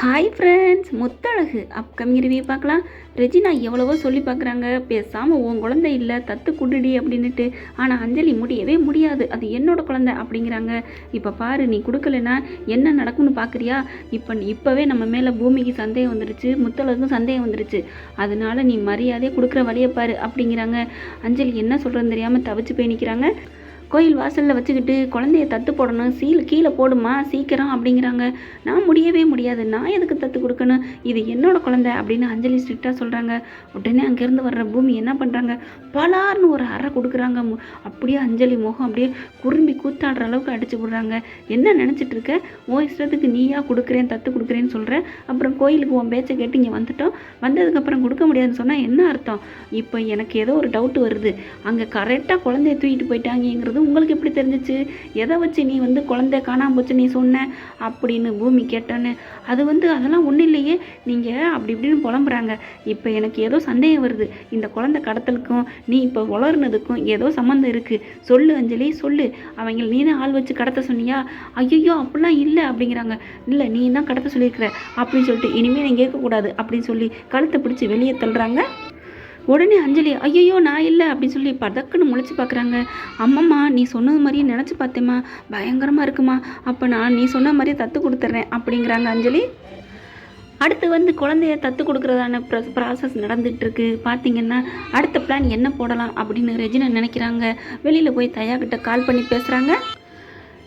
Hi friends Muthazhagu. Upcoming review பார்க்கலாம். Regina எவ்வளவோ சொல்லி பார்க்குறாங்க. பேசாமல் உன் குழந்தை இல்லை தத்து குடுடி அப்படின்னுட்டு. ஆனால் அஞ்சலி முடியவே முடியாது. அது என்னோட குழந்தை அப்படிங்கிறாங்க. இப்போ பாரு நீ கொடுக்கலனா என்ன நடக்கும்னு பார்க்குறியா இப்போ இப்போவே நம்ம மேலே பூமிக்கு சந்தேகம் வந்துருச்சு. முத்தழகுக்கும் சந்தேகம் வந்துருச்சு. அதனால நீ மரியாதையே கொடுக்குற வழியை பாரு அப்படிங்கிறாங்க. அஞ்சலி என்ன சொல்கிறதுன்னு தெரியாமல் தவிச்சு போய் நிற்கிறாங்க கோயில் வாசலில் வச்சுக்கிட்டு குழந்தைய தத்து போடணும் சீல் கீழே போடுமா சீக்கிரம் அப்படிங்கிறாங்க. நான் முடியவே முடியாது. நான் எதுக்கு தத்து கொடுக்கணும்? இது என்னோட குழந்தை அப்படின்னு அஞ்சலி ஸ்ட்ரிக்டாக சொல்கிறாங்க உடனே அங்கேருந்து வர்ற பூமி என்ன பண்ணுறாங்க பலார்னு ஒரு அறை கொடுக்குறாங்க. மு- அப்படியே அஞ்சலி முகம் அப்படியே குறும்பி கூத்தாடுற அளவுக்கு அடிச்சு விடுறாங்க. என்ன நினச்சிட்டு இருக்க? உன் இஷ்டத்துக்கு நீயா கொடுக்குறேன் தத்து கொடுக்குறேன்னு சொல்கிற அப்புறம் கோயிலுக்கு உன் பேச்சை கேட்டு இங்கே வந்துட்டோம். வந்ததுக்கப்புறம் கொடுக்க முடியாதுன்னு சொன்னால் என்ன அர்த்தம்? இப்போ எனக்கு ஏதோ ஒரு டவுட் வருது. அங்கே கரெக்டாக குழந்தைய தூக்கிட்டு போது உங்களுக்கு எப்படி தெரிஞ்சிச்சு? எதை வச்சு நீ வந்து குழந்தை காணாமல் போச்சு நீ சொன்ன அப்படின்னு பூமி கேட்டோன்னு. அது வந்து அதெல்லாம் ஒன்றும் இல்லையே. நீங்கள் அப்படி இப்படின்னு புலம்புறாங்க. இப்போ எனக்கு ஏதோ சந்தேகம் வருது. இந்த குழந்தை கடத்தலுக்கும் நீ இப்போ வளர்னதுக்கும் ஏதோ சம்மந்தம் இருக்குது சொல்லு அஞ்சலி சொல்லு. அவங்கள நீ தான் ஆள் வச்சு கடத்த சொன்னியா? ஐயோ அப்படிலாம் இல்லை அப்படிங்கிறாங்க. இல்லை நீ தான் கடத்த சொல்லியிருக்கிற அப்படின்னு சொல்லிட்டு இனிமேல் நீங்கள் கேட்கக்கூடாது அப்படின்னு சொல்லி கழுத்தை பிடிச்சி வெளியே தள்ளுறாங்க. உடனே அஞ்சலி ஐயையோ நான் இல்லை அப்படின்னு சொல்லி பதக்குன்னு முழிச்சு பார்க்குறாங்க அம்மம்மா நீ சொன்னது மாதிரியே நினச்சி பார்த்தேம்மா. பயங்கரமாக இருக்குமா. அப்போ நான் நீ சொன்ன மாதிரியே தத்து கொடுத்துட்றேன் அப்படிங்கிறாங்க அஞ்சலி. அடுத்து வந்து குழந்தைய தத்து கொடுக்குறதான ப்ராசஸ் நடந்துகிட்ருக்கு பார்த்தீங்கன்னா அடுத்த பிளான் என்ன போடலாம் அப்படின்னு ரெஜினா நினைக்கிறாங்க. வெளியில் போய் தயா கிட்ட கால் பண்ணி பேசுகிறாங்க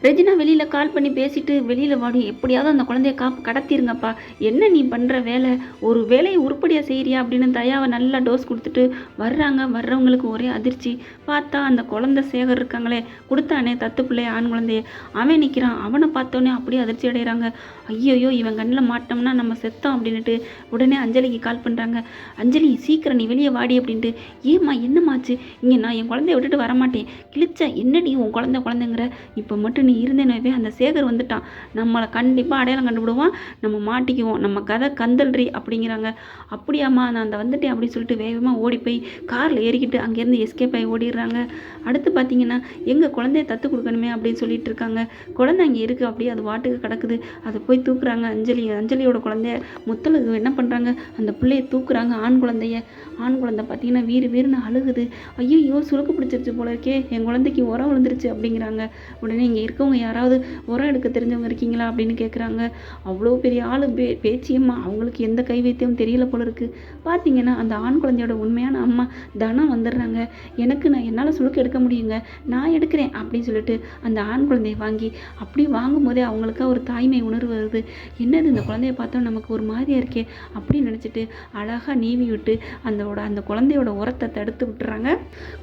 ரெஜினா வெளியில் கால் பண்ணி பேசிட்டு வெளியில் வாடி எப்படியாவது அந்த குழந்தைய கா கடத்திருங்கப்பா. என்ன நீ பண்ணுற வேலை? ஒரு வேலையை உருப்படியாக செய்கிறியா அப்படின்னு தயாவை நல்லா டோஸ் கொடுத்துட்டு வர்றாங்க. வர்றவங்களுக்கு ஒரே அதிர்ச்சி. பார்த்தா அந்த குழந்தை சேகர் இருக்காங்களே. கொடுத்தானே தத்து பிள்ளைய ஆண் குழந்தைய. அவன் நிற்கிறான் அவனை பார்த்தோன்னே அப்படியே அதிர்ச்சி அடைகிறாங்க ஐயோயோ இவன் கண்ணில் மாட்டோம்னா நம்ம செத்தோம் அப்படின்னுட்டு உடனே அஞ்சலிக்கு கால் பண்ணுறாங்க அஞ்சலி சீக்கிரம் நீ வெளியே வாடி அப்படின்ட்டு. ஏம்மா என்னமாச்சு இங்கே நான் என் குழந்தைய விட்டுட்டு வரமாட்டேன். கிழிச்சா என்னடி உன் குழந்தை குழந்தைங்கிற? இப்போ மட்டும் பண்ணி இருந்தேனவே அந்த சேகர் வந்துட்டான். நம்மளை கண்டிப்பாக அடையாளம் கண்டுபிடுவான். நம்ம மாட்டிக்குவோம். நம்ம கதை கந்தல்றி அப்படிங்கிறாங்க. அப்படியாம்மா நான் அந்த வந்துட்டேன் அப்படின்னு சொல்லிட்டு வேகமாக ஓடி போய் காரில் ஏறிக்கிட்டு அங்கேருந்து எஸ்கேப் ஆகி ஓடிடுறாங்க. அடுத்து பார்த்தீங்கன்னா எங்கள் குழந்தைய தத்து கொடுக்கணுமே அப்படின்னு சொல்லிட்டு இருக்காங்க. குழந்தை அங்கே இருக்குது அப்படியே அது வாட்டுக்கு கிடக்குது. அதை போய் தூக்குறாங்க. அஞ்சலி அஞ்சலியோட குழந்தைய முத்தலுக்கு என்ன பண்ணுறாங்க அந்த பிள்ளைய தூக்குறாங்க ஆண் குழந்தைய. ஆண் குழந்தை பார்த்தீங்கன்னா வீறு வீறுன்னு அழுகுது. ஐயோ சுருக்கு பிடிச்சிருச்சு போல இருக்கே. என் குழந்தைக்கு உரம் விழுந்துருச்சு அப்படிங்கிறாங்க. உடனே இங்கே இருக்கவங்க யாராவது உரம் எடுக்க தெரிஞ்சவங்க இருக்கீங்களா அப்படின்னு கேட்குறாங்க அவ்வளோ பெரிய ஆள் பே பேச்சியம்மா. அவங்களுக்கு எந்த கை வைத்தியம் தெரியல போல இருக்கு. பார்த்தீங்கன்னா அந்த ஆண் குழந்தையோட உண்மையான அம்மா தனம் வந்துடுறாங்க. எனக்கு நான் என்னால் சுழுக்க எடுக்க முடியுங்க? நான் எடுக்கிறேன் அப்படின்னு சொல்லிட்டு அந்த ஆண் குழந்தையை வாங்கி அப்படி வாங்கும் போதே அவங்களுக்கா ஒரு தாய்மை உணர்வு வருது. என்னது இந்த குழந்தைய பார்த்தா நமக்கு ஒரு மாதிரியா இருக்கே அப்படின்னு நினச்சிட்டு அழகாக நீவி விட்டு அந்தோட அந்த குழந்தையோட உரத்தை தடுத்து விட்டுறாங்க.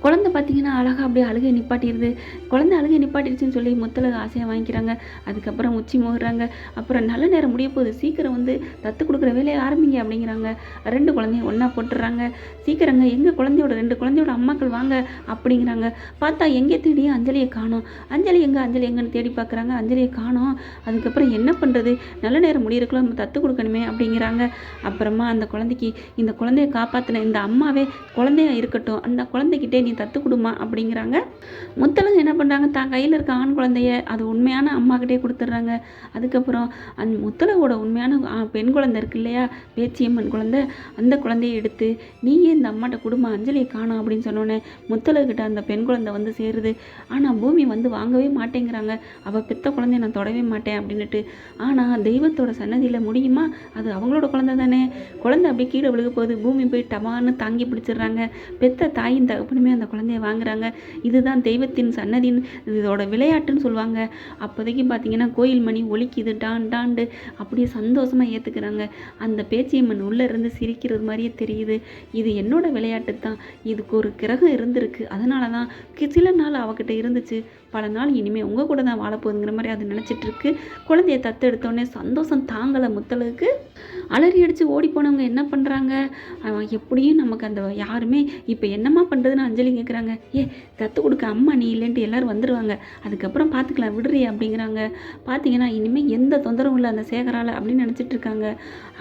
குழந்தை பார்த்தீங்கன்னா அழகாக அப்படியே அழுகை நிப்பாட்டிடுது. குழந்தை அழுகை நிப்பாட்டிடுச்சுன்னு சொல்லி முத்தலக ஆசையாக வாங்கிக்கிறாங்க. அதுக்கப்புறம் உச்சி மோகிறாங்க. அப்புறம் நல்ல நேரம் முடிய போகுது. சீக்கிரம் வந்து தத்து கொடுக்குற வேலையை ஆரம்பிங்க அப்படிங்கிறாங்க. ரெண்டு குழந்தையும் ஒன்றா போட்டுடுறாங்க சீக்கிரங்க எங்கள் குழந்தையோட ரெண்டு குழந்தையோட அம்மாக்கள் வாங்க அப்படிங்கிறாங்க. பார்த்தா எங்கே தேடியும் அஞ்சலியை காணும். அஞ்சலி எங்கே அஞ்சலி எங்கன்னு தேடி பார்க்குறாங்க. அஞ்சலியை காணோம். அதுக்கப்புறம் என்ன பண்ணுறது நல்ல நேரம் முடியிருக்கலாம் நம்ம தத்து கொடுக்கணுமே அப்படிங்கிறாங்க. அப்புறமா அந்த குழந்தைக்கு இந்த குழந்தைய காப்பாற்றின இந்த அம்மாவே குழந்தையா இருக்கட்டும். அந்த குழந்தைகிட்டே நீ தத்து கொடுமா அப்படிங்கிறாங்க. முத்தலங்க என்ன பண்ணுறாங்க தான் கையில் இருக்க ஆண் குழந்தைய அது உண்மையான அம்மாக்கிட்டே கொடுத்துட்றாங்க. அதுக்கப்புறம் அந் முத்தலகோட உண்மையான பெண் குழந்தை இருக்கு இல்லையா? பேச்சியம்மன் குழந்தை. அந்த குழந்தைய எடுத்து நீயே இந்த அம்மாட்ட குடும்ப அஞ்சலியை காணோம் அப்படின்னு சொன்னோன்னே முத்தலகிட்ட அந்த பெண் குழந்தை வந்து சேருது. ஆனால் பூமி வந்து வாங்கவே மாட்டேங்கிறாங்க. அவள் பெத்த குழந்தைய நான் தொடவே மாட்டேன் அப்படின்னுட்டு. ஆனால் தெய்வத்தோட சன்னதியில் முடியுமா? அது அவங்களோட குழந்தை தானே. குழந்தை அப்படியே கீழே விழுக போகுது. பூமி போய் டமான்னு தாங்கி பிடிச்சிடுறாங்க. பெத்த தாயின் தகப்பனுமே அந்த குழந்தைய வாங்குறாங்க. இதுதான் தெய்வத்தின் சன்னதின்னு இதோட விளையாட்டுன்னு சொல்லுவாங்க. அப்போதைக்கு பார்த்தீங்கன்னா கோயில் மணி ஒலிக்குது டான் டாண்டு அப்படியே சந்தோஷமாக ஏற்றுக்கிறாங்க அந்த பேச்சியம்மன் உள்ளே இருந்து சிரிக்கிறது மாதிரியே தெரியுது. இது என்னோட விளையாட்டு தான். இதுக்கு ஒரு கிரகம் இருந்திருக்கு. அதனால தான் சில நாள் அவகிட்ட இருந்துச்சு. பல நாள் இனிமேல் உங்கள் கூட தான் வாழப்போகுதுங்கிற மாதிரி அது நினச்சிட்ருக்கு குழந்தைய தத்து எடுத்தோடனே சந்தோஷம் தாங்கலை முத்தலுக்கு. அலறி அடித்து ஓடி போனவங்க என்ன பண்ணுறாங்க எப்படியும் நமக்கு அந்த யாருமே இப்போ என்னம்மா பண்ணுறதுன்னு அஞ்சலி கேட்குறாங்க ஏ தத்து கொடுக்க அம்மா நீ இல்லைன்ட்டு எல்லோரும் வந்துடுவாங்க அதுக்கப்புறம் பார்த்து பார்த்துக்கலாம் விடுறி அப்படிங்கிறாங்க. பார்த்தீங்கன்னா இனிமேல் எந்த தொந்தரவும் இல்லை அந்த சேகரால் அப்படின்னு நினச்சிட்டு இருக்காங்க.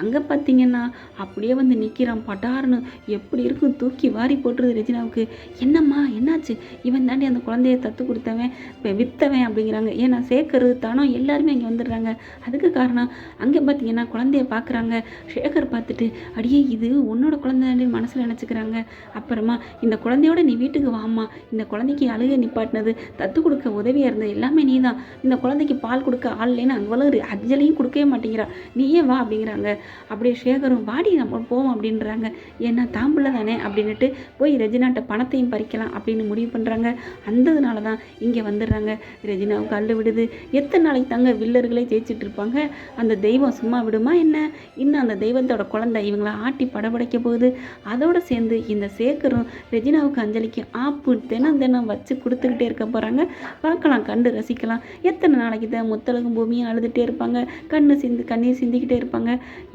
அங்கே பார்த்தீங்கன்னா அப்படியே வந்து நிற்கிறான் பட்டாருன்னு எப்படி இருக்கும் தூக்கி வாரி போட்டுருது ரெஜினாவுக்கு. என்னம்மா என்னாச்சு? இவன் தாண்டி அந்த குழந்தைய தத்து கொடுத்தவன் இப்போ வித்தவன் அப்படிங்கிறாங்க. ஏன்னா சேகர் தானோ எல்லாருமே இங்கே வந்துடுறாங்க. அதுக்கு காரணம் அங்கே பார்த்தீங்கன்னா குழந்தைய பார்க்குறாங்க சேகர் பார்த்துட்டு அடியே இது உன்னோட குழந்தைன்னு மனசில் நினச்சிக்கிறாங்க. அப்புறமா இந்த குழந்தையோட நீ வீட்டுக்கு வாமா இந்த குழந்தைக்கு அழுக நிப்பாட்டினது தத்து கொடுக்க உதவியாக இருந்தது எல்லாமே நீ தான் இந்த குழந்தைக்கு பால் கொடுக்க ஆள் இல்லைன்னு அவ்வளோ அஞ்சலியும் கொடுக்கவே மாட்டேங்கிறா. நீயே வா அப்படிங்கிறாங்க. அப்படியே சேகரும் வாடி நம்ம போவோம் அப்படின்றாங்க. ஏன்னா தாம்புள்ள தானே அப்படின்னுட்டு போய் ரெஜினாட்ட பணத்தையும் பறிக்கலாம் அப்படின்னு முடிவு பண்ணுறாங்க அந்ததுனால தான் இங்கே வந்துடுறாங்க. ரெஜினாவுக்கு அள்ளு விடுது. எத்தனை நாளைக்கு தாங்க வில்லர்களே ஜெயிச்சிட்டு இருப்பாங்க? அந்த தெய்வம் சும்மா விடுமா என்ன? இன்னும் அந்த தெய்வத்தோட குழந்தை இவங்கள ஆட்டி படபடைக்க போகுது. அதோட சேர்ந்து இந்த சேகரும் ரெஜினாவுக்கு அஞ்சலிக்கும் ஆப்பு தினம் தினம் வச்சு கொடுத்துக்கிட்டே இருக்க போகிறாங்க பார்க்கலாம் கண்டு ரசிக்கலாம். எத்தனை நாளைக்கு தான் முத்தலகும் பூமியும் அழுதுகிட்டே இருப்பாங்க. கண்ணு சிந்து கண்ணீர் சிந்திக்கிட்டே இருப்பாங்க.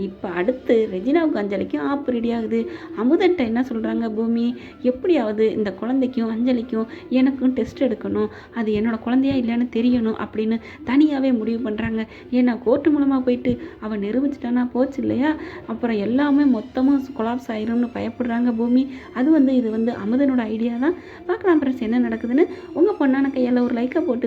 இப்போ அடுத்து ரெஜினாவுக்கு அஞ்சலிக்கும் ஆப்பு ரெடி ஆகுது. அமுதன்ட்ட என்ன சொல்கிறாங்க பூமி? எப்படியாவது இந்த குழந்தைக்கும் அஞ்சலிக்கும் எனக்கும் டெஸ்ட் எடுக்கணும். அது என்னோடய குழந்தையா இல்லைன்னு தெரியணும் அப்படின்னு தனியாகவே முடிவு பண்ணுறாங்க ஏன்னா கோர்ட்டு மூலமாக போயிட்டு அவன் நிரூபிச்சிட்டானா போச்சு இல்லையா? அப்புறம் எல்லாமே மொத்தமாக கொலாப்ஸ் ஆயிரும்னு பயப்படுறாங்க பூமி. அது வந்து இது வந்து அமுதனோட ஐடியா தான். பார்க்கலாம் ஃப்ரெண்ட்ஸ் என்ன நடக்குதுன்னு. உங்கள் பொண்ணான கையால் ஒரு லைக்கை போட்டு